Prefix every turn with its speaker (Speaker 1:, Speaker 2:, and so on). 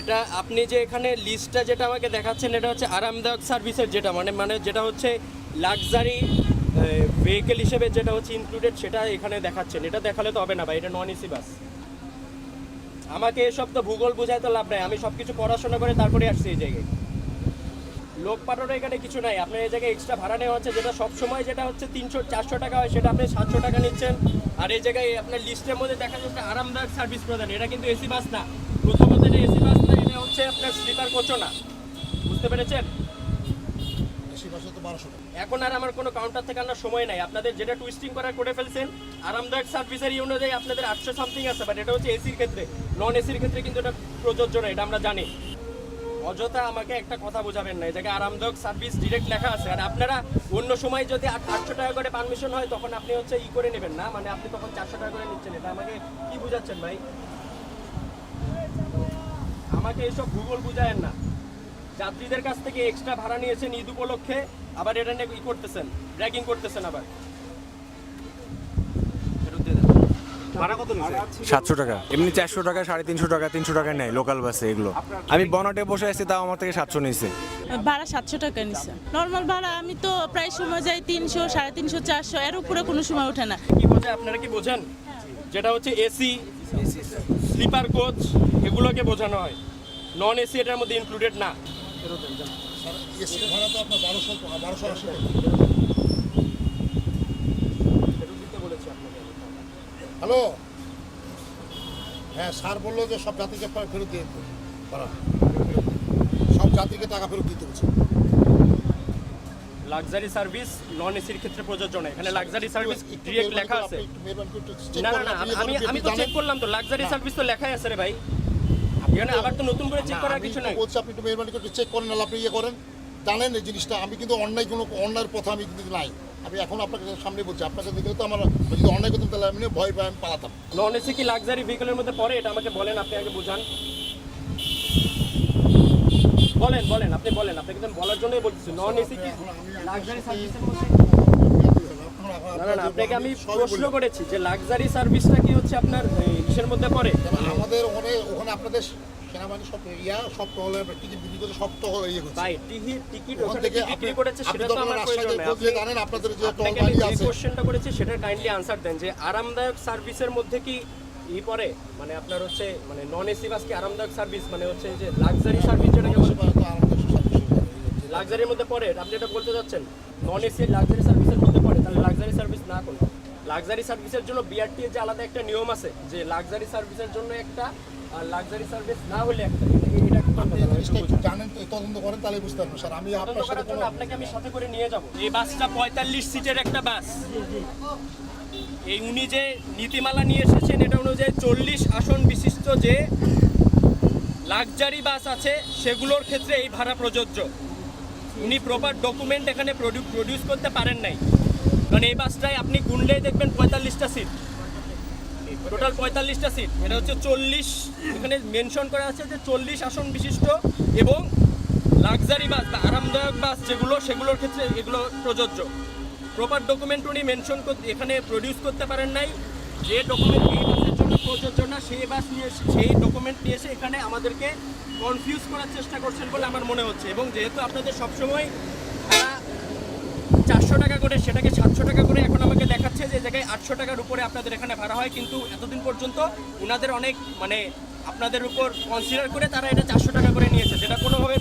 Speaker 1: এটা আপনি যে এখানে লিস্টটা যেটা আমাকে দেখাচ্ছেন, এটা হচ্ছে আরামদায়ক সার্ভিসের যেটা মানে মানে যেটা হচ্ছে লাক্সারি ভেহিকেল হিসেবে যেটা হচ্ছে ইনক্লুডেড সেটা এখানে দেখাচ্ছেন। এটা দেখালে তো হবে না ভাই, এটা নন এসি বাস আমাকে এসব তো ভূগোল বোঝায় তো লাভ নাই, আমি সব কিছু পড়াশোনা করে তারপরে আসছি এই জায়গায়। লোক পাঠানো এখানে কিছু নাই। আপনার এই জায়গায় এক্সট্রা ভাড়া নেওয়া হচ্ছে যেটা সব সময় যেটা হচ্ছে তিনশো চারশো টাকা হয় সেটা আপনি সাতশো টাকা নিচ্ছেন। আর এই জায়গায় আপনার লিস্টের মধ্যে দেখা যাচ্ছে আরামদায়ক সার্ভিস প্রদান। এটা কিন্তু এসি বাস না। প্রথমত এটা এসি বাস না এটা হচ্ছে আপনার স্লিপার কোচও না বুঝতে পেরেছেন?
Speaker 2: এসি বাসে তো বারোশো
Speaker 1: এখন আর আমার কোনো কাউন্টার থেকে আনার সময় নাই। আপনাদের যেটা টুইস্টিং করার করে ফেলছেন আরামদায়ক সার্ভিসের এই অনুযায়ী আপনাদের আটশো সামথিং আছে বাট এটা হচ্ছে এসির ক্ষেত্রে। নন এসির ক্ষেত্রে কিন্তু এটা প্রযোজ্য না এটা আমরা জানি। অযথা আমাকে একটা কথা বোঝাবেন না। জায়গায় আরামদায়ক সার্ভিস ডিরেক্ট লেখা আছে। আর আপনারা অন্য সময় যদি আট- আটশো টাকা করে পারমিশন হয়, তখন আপনি হচ্ছে ই করে নেবেন না। মানে আপনি তখন চারশো টাকা করে নিচ্ছেন। এটা আমাকে কি বুঝাচ্ছেন ভাই? আমাকে এসব ভূগোল বুঝায়েন না। যাত্রীদের কাছ থেকে এক্সট্রা ভাড়া নিয়েছেন ঈদ উপলক্ষে, আবার এটা নিয়ে ই করতেছেন র্যাগিং করতেছেন আবার ফেরত দিয়ে দেন।
Speaker 3: ভাড়া কত
Speaker 4: সাতশো টাকা। এমনি চারশো টাকা সাড়ে তিনশো টাকা তিনশো টাকা নেয় লোকাল বাসে এগুলো। আমি বনাটে বসে আছি তাও আমার থেকে সাতশো নিয়েছে
Speaker 5: ভাড়া সাতশো টাকা নিচ্ছে নর্মাল ভাড়া আমি তো প্রায় সময় যাই তিনশো সাড়ে তিনশো চারশো এর উপরে কোনো সময় ওঠে না।
Speaker 1: কি বোঝে আপনারা কি বোঝেন? যেটা হচ্ছে এসি স্লিপার কোচ এগুলোকে বোঝানো হয়। নন এসি এটার মধ্যে ইনক্লুডেড না। ফেরত দেন, যান।
Speaker 2: স্যার এসির ভাড়া তো আপনার বারোশো বারোশো আশি টাকা
Speaker 1: ফেরত দিতে বলেছি আপনাকে
Speaker 2: হ্যালো? হ্যাঁ স্যার বলল যে সব জাতিকে ফেরত দিয়ে দিতে। সব জাতিকে টাকা ফেরত দিতে বলছে।
Speaker 1: লাক্সারি সার্ভিস নন এসির ক্ষেত্রে প্রযোজ্য না এখানে লাক্সারি সার্ভিস ডিরেক্ট লেখা আছে। না না আমি আমি তো চেক করলাম তো। লাক্সারি সার্ভিস তো লেখাই আছে রে ভাই। এখানে আবার তো নতুন করে চেক করার কিছু নাই।
Speaker 2: বলছি আপনি একটু মেহরবানি করে চেক করেন আপনি ইয়ে করেন। জানেন এই জিনিসটা আমি কিন্তু অন্যায় কোনো অন্যায়ের পথে আমি কিন্তু নাই। আমি এখন আপনাকে সামনে বলছি আপনাকে দেখলে তো আমার যদি অন্যায় করতাম তাহলে আমি ভয় পাই আমি পালাতাম।
Speaker 1: নন এসি কি লাক্সারি ভেহিকলের মধ্যে পড়ে? এটা আমাকে বলেন আপনি আগে বুঝান। বলেন বলেন আপনি বলেন আপনাকে তো বলার জন্যই বলতেছি নন এসি কি লাক্সারি সার্ভিসের মধ্যে না না আপনাকে আমি প্রশ্ন করেছি যে লাক্সারি সার্ভিসটা কি হচ্ছে আপনার ইসের মধ্যে পড়ে?
Speaker 2: আমাদের ওখানে ওখানে আপনাদের সেনাবাহিনী সব ইয়া সব টহলে টিকিট বিক্রি করে সব টহল ইয়ে করছে।
Speaker 1: ভাই টিকিট টিকিট
Speaker 2: ওখান
Speaker 1: ওখানে
Speaker 2: থেকে
Speaker 1: বিক্রি করেছে সেটা
Speaker 2: তো
Speaker 1: আমার প্রয়োজন আপনি-
Speaker 2: জানেন আপনাদের যে আছে
Speaker 1: কোশ্চেনটা করেছি সেটার কাইন্ডলি আনসার দেন যে আরামদায়ক সার্ভিসের মধ্যে কি ই পড়ে? মানে আপনার হচ্ছে মানে নন এসি বাস কি আরামদায়ক সার্ভিস মানে হচ্ছে যে লাক্সারি সার্ভিস যেটাকে বলে লাক্সারির মধ্যে পড়ে। আপনি এটা বলতে যাচ্ছেন নন এসি লাক্সারি সার্ভিসের মধ্যে পড়ে তাহলে লাক্সারি সার্ভিস না কোনো লাক্সারি সার্ভিসের জন্য বিআরটি এর যে আলাদা একটা নিয়ম আছে যে লাক্সারি সার্ভিসের জন্য একটা আর লাক্সারি সার্ভিস না হলে একটা।
Speaker 2: জানেন তো, তদন্ত করেন তাহলে বুঝতে পারবেন স্যার। আমি আপনার সাথে
Speaker 1: আপনাকে আমি সাথে করে নিয়ে যাব। এই বাসটা পঁয়তাল্লিশ সিটের একটা বাস। এই উনি যে নীতিমালা নিয়ে এসেছেন এটা অনুযায়ী চল্লিশ আসন বিশিষ্ট যে লাক্সারি বাস আছে সেগুলোর ক্ষেত্রে এই ভাড়া প্রযোজ্য। উনি প্রপার ডকুমেন্ট এখানে প্রডিউস করতে পারেন নাই। কারণ এই বাসটায় আপনি গুনলেই দেখবেন পঁয়তাল্লিশটা সিট টোটাল পঁয়তাল্লিশটা সিট এটা হচ্ছে চল্লিশ, এখানে মেনশন করা আছে যে চল্লিশ আসন বিশিষ্ট এবং লাক্সারি বাস বা আরামদায়ক বাস যেগুলো, সেগুলোর ক্ষেত্রে এগুলো প্রযোজ্য। প্রপার ডকুমেন্ট উনি মেনশন এখানে প্রডিউস করতে পারেন নাই। যে ডকুমেন্ট এই বাসের জন্য প্রযোজ্য না, সেই বাস নিয়ে এসে- সেই ডকুমেন্ট নিয়ে এসে এখানে আমাদেরকে কনফিউজ করার চেষ্টা করছেন বলে আমার মনে হচ্ছে। এবং যেহেতু আপনাদের সবসময় চারশো টাকা করে, সেটাকে সাতশো টাকা করে এখন আমাকে দেখাচ্ছে যে জায়গায় আটশো টাকার উপরে আপনাদের এখানে ভাড়া হয়। কিন্তু এতদিন পর্যন্ত ওনাদের অনেক মানে আপনাদের উপর কনসিডার করে তারা এটা চারশো টাকা করে নিয়েছে, যেটা কোনোভাবে